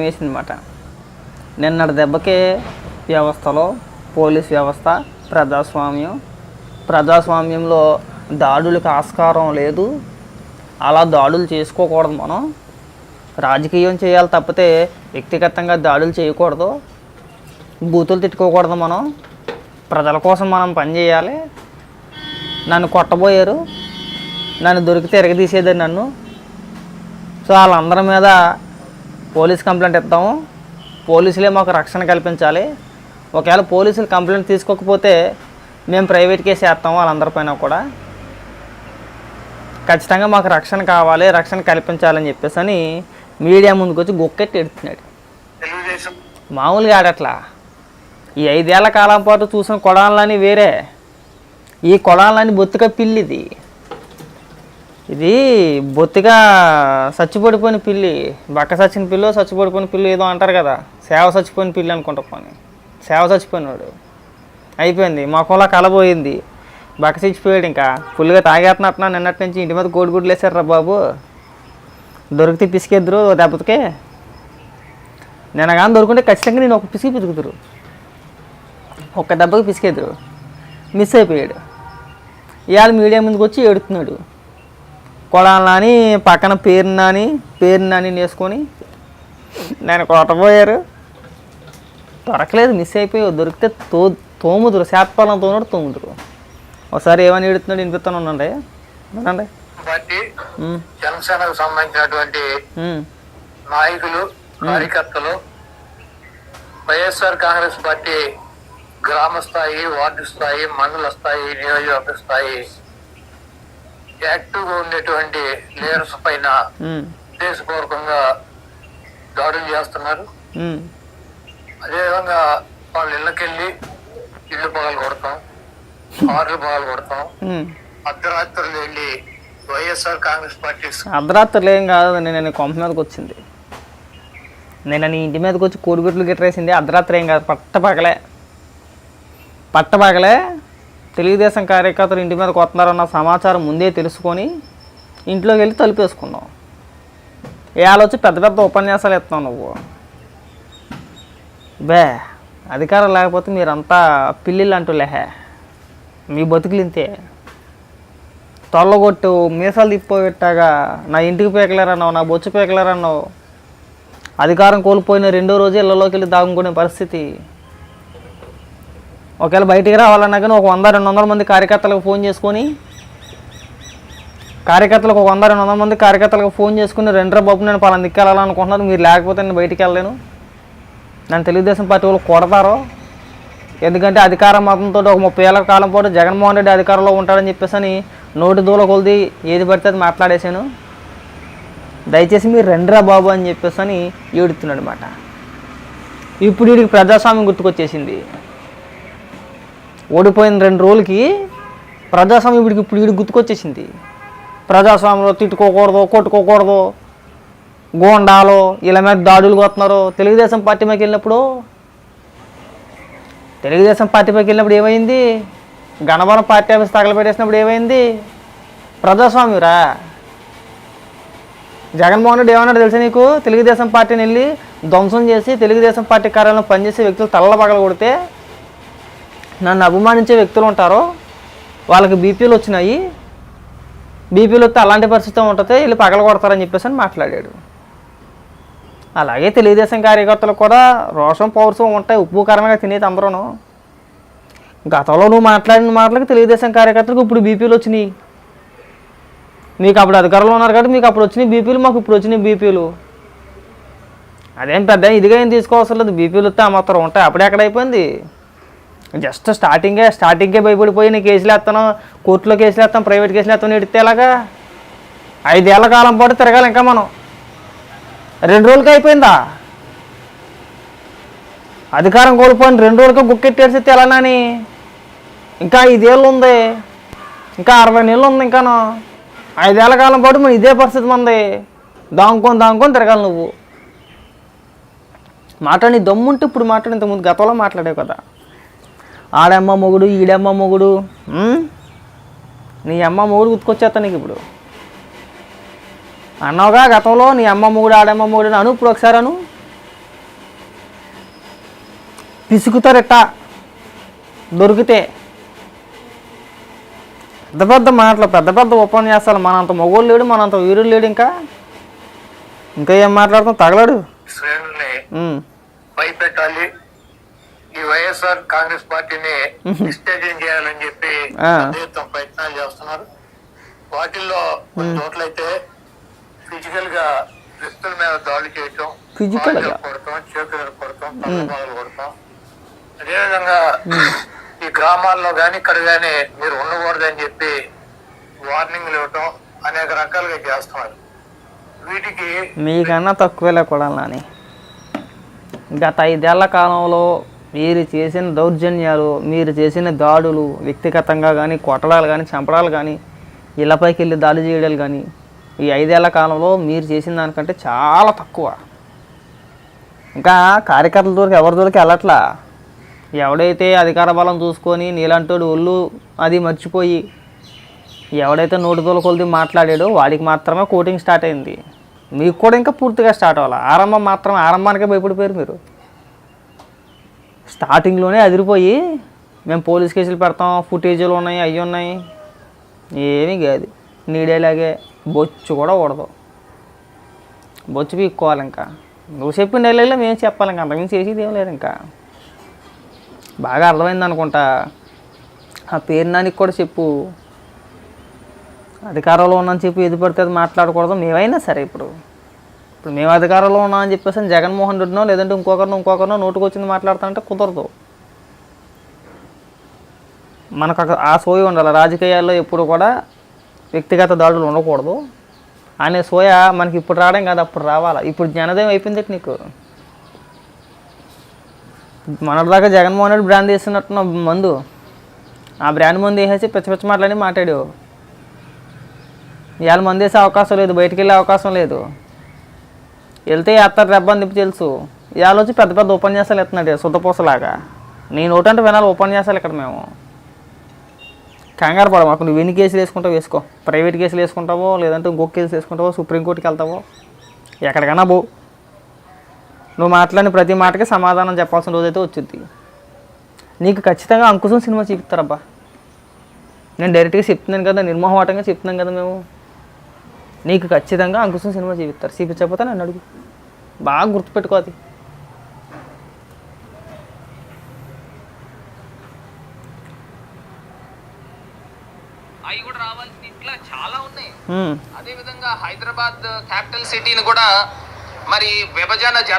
వేసిందన్నమాట నిన్నటి దెబ్బకే వ్యవస్థలో పోలీస్ వ్యవస్థ ప్రజాస్వామ్యం. ప్రజాస్వామ్యంలో దాడులకు ఆస్కారం లేదు. అలా దాడులు చేసుకోకూడదు మనం. రాజకీయం చేయాలి తప్పితే వ్యక్తిగతంగా దాడులు చేయకూడదు. బూతులు తిట్టుకోకూడదు మనం. ప్రజల కోసం మనం పనిచేయాలి నన్ను కొట్టబోయారు. నన్ను దొరికితే ఎరగదీసేది నన్ను. సో వాళ్ళందరి మీద పోలీస్ కంప్లైంట్ ఇద్దాము. పోలీసులే మాకు రక్షణ కల్పించాలి. ఒకవేళ పోలీసులు కంప్లైంట్ తీసుకోకపోతే మేము ప్రైవేట్ కేసు వేస్తాము వాళ్ళందరిపైన కూడా. ఖచ్చితంగా మాకు రక్షణ కావాలి రక్షణ కల్పించాలని చెప్పేసి అని మీడియా ముందుకు వచ్చి గొక్కెట్టి ఎడుతున్నాడు. మామూలుగా ఆడట్లా. ఈ ఐదేళ్ళ కాలం పాటు చూసిన కొడాలని వేరే. ఈ కొడాలని బొత్తిగా పిల్లిది. ఇది బొత్తిగా చచ్చిపడిపోయిన పిల్లి బక్క చచ్చిన పిల్లి చచ్చిపడిపోయిన పిల్లి ఏదో అంటారు కదా సేవ చచ్చిపోయిన పిల్లి అనుకుంటా పోనీ. సేవ చచ్చిపోయినాడు అయిపోయింది మొఖంలో కలబోయింది బక్క చచ్చిపోయాడు ఇంకా. ఫుల్గా తాగేస్తున్నట్టున్నా నిన్నటి నుంచి ఇంటి మీద కోడిగుడ్లు వేసారు బాబు. దొరికితే పిసికేద్దరు దెబ్బతికే నేను కానీ దొరుకుంటే ఖచ్చితంగా నేను ఒక పిసికి పిసుకుతురు ఒక్క దెబ్బకి పిసికేద్దరు. మిస్ అయిపోయాడు. ఇవాళ మీడియా ముందుకు వచ్చి ఏడుతున్నాడు. కొడాలని పక్కన పేరు నాని పేరు నాని వేసుకొని నేను కొట్టబోయారు. దొరకలేదు మిస్ అయిపోయావు. దొరికితే తో తోముదురు. శాతపాలన తోముడు తోముదురు. ఒకసారి ఏమని ఏడుతున్నాడు వినిపిస్తాను ఉండండి. వినండి. జనసేనకు సంబంధించినటువంటి నాయకులు కార్యకర్తలు వైఎస్ఆర్ కాంగ్రెస్ పార్టీ గ్రామ స్థాయి వార్డు స్థాయి మండల స్థాయి నియోజకవర్గ స్థాయి యాక్టివ్గా ఉండేటువంటి లీడర్స్ పైన ఉద్దేశపూర్వకంగా దాడులు చేస్తున్నారు. అదేవిధంగా వాళ్ళ ఇళ్ళకెళ్ళి ఇల్లు పగలు కొడతాం కార్లు పగలు కొడతాం. అర్ధరాత్రులు వెళ్ళి వైఎస్ఆర్ కాంగ్రెస్ పార్టీ అర్ధరాత్రులు ఏం కాదు నేను కొంప మీదకి వచ్చింది. నేను నీ ఇంటి మీదకి వచ్చి కోడిగుడ్లు గిట్టరేసింది అర్ధరాత్రి ఏం కాదు పట్టపగలే పట్టపగలే తెలుగుదేశం కార్యకర్తలు ఇంటి మీదకి వస్తున్నారన్న సమాచారం ముందే తెలుసుకొని ఇంట్లోకి వెళ్ళి తలుపేసుకున్నావు ఇవాళ వచ్చి పెద్ద పెద్ద ఉపన్యాసాలు ఇస్తున్నావు నువ్వు. బే అధికారం లేకపోతే మీరంతా పిల్లిళ్ళు అంటూ లేహే మీ బతుకులు ఇంతే తొల్లగొట్టు మీసాలు తిప్పిపోయేట్టాగా నా ఇంటికి పేకలేరన్నావు నా బొచ్చు పేకలేరన్నావు. అధికారం కోల్పోయిన రెండో రోజు ఇళ్ళలోకి వెళ్ళి దాగుకునే పరిస్థితి. ఒకవేళ బయటికి రావాలన్నా కానీ ఒక వంద రెండు వందల మంది కార్యకర్తలకు ఫోన్ చేసుకొని కార్యకర్తలకు ఒక వంద రెండు వందల మంది కార్యకర్తలకు ఫోన్ చేసుకుని రెండర బాబు నేను పలానా దిక్కెళ్ళాలనుకుంటున్నాను మీరు లేకపోతే నేను బయటికి వెళ్ళలేను. నన్ను తెలుగుదేశం పార్టీ వాళ్ళు కొడతారో. ఎందుకంటే అధికార మతంతో ఒక ముప్పై ఏళ్ళ కాలం పాటు జగన్మోహన్ రెడ్డి అధికారంలో ఉంటాడని చెప్పేసి అని నోటి దూల కొలిది ఏది పడితే అది మాట్లాడేశాను. దయచేసి మీరు రెండ్రా బాబు అని చెప్పేసి అని ఏడుతున్నాడు అనమాట ఇప్పుడు వీడికి ప్రజాస్వామ్యం గుర్తుకొచ్చేసింది. ఓడిపోయిన రెండు రోజులకి ప్రజాస్వామ్యం ఇప్పుడు ఇప్పుడు వీడికి గుర్తుకొచ్చేసింది. ప్రజాస్వామ్యంలో తిట్టుకోకూడదు కొట్టుకోకూడదు గోండాలు ఇలా మీద దాడులు కొడుతున్నారు. తెలుగుదేశం పార్టీ మీదకి వెళ్ళినప్పుడు తెలుగుదేశం పార్టీపైకి వెళ్ళినప్పుడు ఏమైంది? గణవరం పార్టీ ఆఫీస్ తగలబెట్టేసినప్పుడు ఏమైంది? ప్రజాస్వామ్యురా జగన్మోహన్ రెడ్డి ఏమన్నాడు తెలుసా నీకు? తెలుగుదేశం పార్టీని వెళ్ళి ధ్వంసం చేసి తెలుగుదేశం పార్టీ కార్యాలయంలో పనిచేసే వ్యక్తులు తల్ల పగల కొడితే నన్ను అభిమానించే వ్యక్తులు ఉంటారో వాళ్ళకి బీపీలు వచ్చినాయి బీపీలు వస్తే అలాంటి పరిస్థితి ఉంటుంది వెళ్ళి పగల కొడతారని చెప్పేసి అని మాట్లాడాడు. అలాగే తెలుగుదేశం కార్యకర్తలు కూడా రోషం పౌరుషం ఉంటాయి ఉప్పు కారంగా తినేది అందరూను గతంలో నువ్వు మాట్లాడిన మాటలకు తెలుగుదేశం కార్యకర్తలకు ఇప్పుడు బీపీలు వచ్చినాయి. మీకు అప్పుడు అధికారంలో ఉన్నారు కాబట్టి మీకు అప్పుడు వచ్చినాయి బీపీలు మాకు ఇప్పుడు వచ్చినాయి బీపీలు. అదేం పెద్ద ఇదిగా ఏం తీసుకోవాల్సిన లేదు బీపీలు వస్తే ఆ మాత్రం ఉంటాయి అప్పుడే ఎక్కడ అయిపోయింది? జస్ట్ స్టార్టింగే స్టార్టింగే భయపడిపోయి నేను కేసులు వేస్తాను కోర్టులో కేసులు వేస్తాను ప్రైవేట్ కేసులు వేస్తాను ఎడితే ఎలాగా? ఐదేళ్ళ కాలం పాటు తిరగాలి ఇంకా మనం. రెండు రోజులకి అయిపోయిందా? అధికారం కోల్పోయిన రెండు రోజులకి గుక్కెట్టేసి తెలనాని ఇంకా ఐదేళ్ళు ఉంది. ఇంకా అరవై నెలలు ఉంది ఇంకాను. ఐదేళ్ళ కాలం పాటు మన ఇదే పరిస్థితి మంది. దాంకొని దాంకొని తిరగాలి నువ్వు. మాట్లాడి దమ్ముంటే ఇప్పుడు మాట్లాడేంత ఇంతకుముందు గతంలో మాట్లాడావు కదా. ఆడమ్మ మొగుడు ఈడమ్మ మొగుడు? నీ అమ్మ మొగుడు గుర్తుకొచ్చేస్తా నీకు ఇప్పుడు. అన్నావుగా గతంలో నీ అమ్మ మొగుడు ఆడమ్మ మొగుడు అని అను ఇప్పుడు ఒకసారి అను. పిసుకుతారట. దొరికితే పెద్ద పెద్ద మాటలు పెద్ద పెద్ద ఉపన్యాసాలు మనంత మొగోళ్ళు లేడు మనంత వీరుడు లేడు ఇంకా. ఇంకా ఏం మాట్లాడతాం తగలడు. భయపెట్టాలి ఈ వైఎస్ఆర్ కాంగ్రెస్ పార్టీని డిస్టేజన్ చేయాలని చెప్పి ఎత్తున ప్రయత్నాలు చేస్తున్నారు. వాటిల్లో కొన్ని చోట్లయితే ఫిజికల్గా వ్యక్తుల మీద దాడి చేయటం? కాళ్ళకు కొడతాం చేతులకు కొడతాం కొడతాం అదేవిధంగా ఈ గ్రామాల్లో గాని ఇక్కడ గాని మీరు ఉండకూడదని చెప్పి వార్నింగ్లు ఇవ్వటం అనేక రకాలుగా చేస్తున్నారు. వీటికి మీకన్నా తక్కువేలే కూడా గత ఐదేళ్ళ కాలంలో మీరు చేసిన దౌర్జన్యాలు మీరు చేసిన దాడులు వ్యక్తిగతంగా కానీ కొట్టడాలు కానీ చంపడాలు కానీ ఇళ్ళపైకి వెళ్ళి దాడి చేయడాలు కానీ ఈ ఐదేళ్ళ కాలంలో మీరు చేసిన దానికంటే చాలా తక్కువ. ఇంకా కార్యకర్తల దూరకు ఎవరి దూరకు వెళ్ళట్లా? ఎవడైతే అధికార బలం చూసుకొని నీలాంటోడు ఒళ్ళు అది మర్చిపోయి ఎవడైతే నోటితోల కొలిది మాట్లాడాడో వాడికి మాత్రమే కోటింగ్ స్టార్ట్ అయింది. మీకు కూడా ఇంకా పూర్తిగా స్టార్ట్ అవ్వాలి? ఆరంభం మాత్రమే ఆరంభానికే భయపడిపోయారు మీరు. స్టార్టింగ్లోనే అదిరిపోయి మేము పోలీస్ కేసులు పెడతాం ఫుటేజీలు ఉన్నాయి అవి ఉన్నాయి. ఏమీ కాదు. నీడేలాగే బొచ్చు కూడా కూడదు బొచ్చు పీక్కోవాలి ఇంకా. నువ్వు చెప్పిన డైలాగ్లో మేము చెప్పాలి ఇంకా. అంతకుమించి చేసేది ఏం లేదు ఇంకా. బాగా అర్థమైంది అనుకుంటా. ఆ పేరు నానికి కూడా చెప్పు. అధికారంలో ఉన్నామని చెప్పి ఎదుపడితే అది మాట్లాడకూడదు. మేమైనా సరే ఇప్పుడు. ఇప్పుడు మేము అధికారంలో ఉన్నామని చెప్పేసి జగన్మోహన్ రెడ్డినో లేదంటే ఇంకొకరినో ఇంకొకరినో నోటుకు వచ్చింది మాట్లాడతానంటే కుదరదు. మనకు అక్కడ ఆ సోయ ఉండాలి. రాజకీయాల్లో ఎప్పుడు కూడా వ్యక్తిగత దాడులు ఉండకూడదు. అనే సోయ మనకి ఇప్పుడు రావడం కాదు అప్పుడు రావాలా? ఇప్పుడు జ్ఞానోదయం అయిపోయింది నీకు. దాకా జగన్మోహన్ రెడ్డి బ్రాండ్ వేసినట్టున్న మందు ఆ బ్రాండ్ మందు వేసేసి పిచ్చ పిచ్చ మాటలని మాట్లాడావు. ఇవాళ మందు వేసే అవకాశం లేదు బయటికి వెళ్ళే అవకాశం లేదు. వెళ్తే వేస్తారు రెబ్బని తిప్పి తెలుసు. ఇవాళ వచ్చి పెద్ద పెద్ద ఉపన్యాసాలు ఎత్తున్నాడు శుద్ధపూసలాగా నీ నోటంటే వినాలి ఉపన్యాసాలు ఇక్కడ మేము. కంగారు పడ మాకు నువ్వు ఎన్ని కేసులు వేసుకుంటావు వేసుకో. ప్రైవేట్ కేసులు వేసుకుంటావో లేదంటే ఇంకొక కేసులు వేసుకుంటావో సుప్రీంకోర్టుకి వెళ్తావో? ఎక్కడికైనా పో. నువ్వు మాట్లాడిన ప్రతి మాటకి సమాధానం చెప్పాల్సిన రోజైతే వచ్చింది నీకు ఖచ్చితంగా అంకుశం సినిమా చూపిస్తారబ్బా. నేను డైరెక్ట్గా చెప్తున్నాను కదా నిర్మోహమాటంగా చెప్తున్నాను కదా మేము. నీకు ఖచ్చితంగా అంకుశం సినిమా చూపిస్తారు. చూపించకపోతే నన్ను అడుగు. బాగా గుర్తుపెట్టుకో అది. అవి కూడా రావాల్సిన ఇట్లా చాలా ఉన్నాయి. అదే విధంగా హైదరాబాద్ క్యాపిటల్ సిటీని కూడా మరి విభజన జన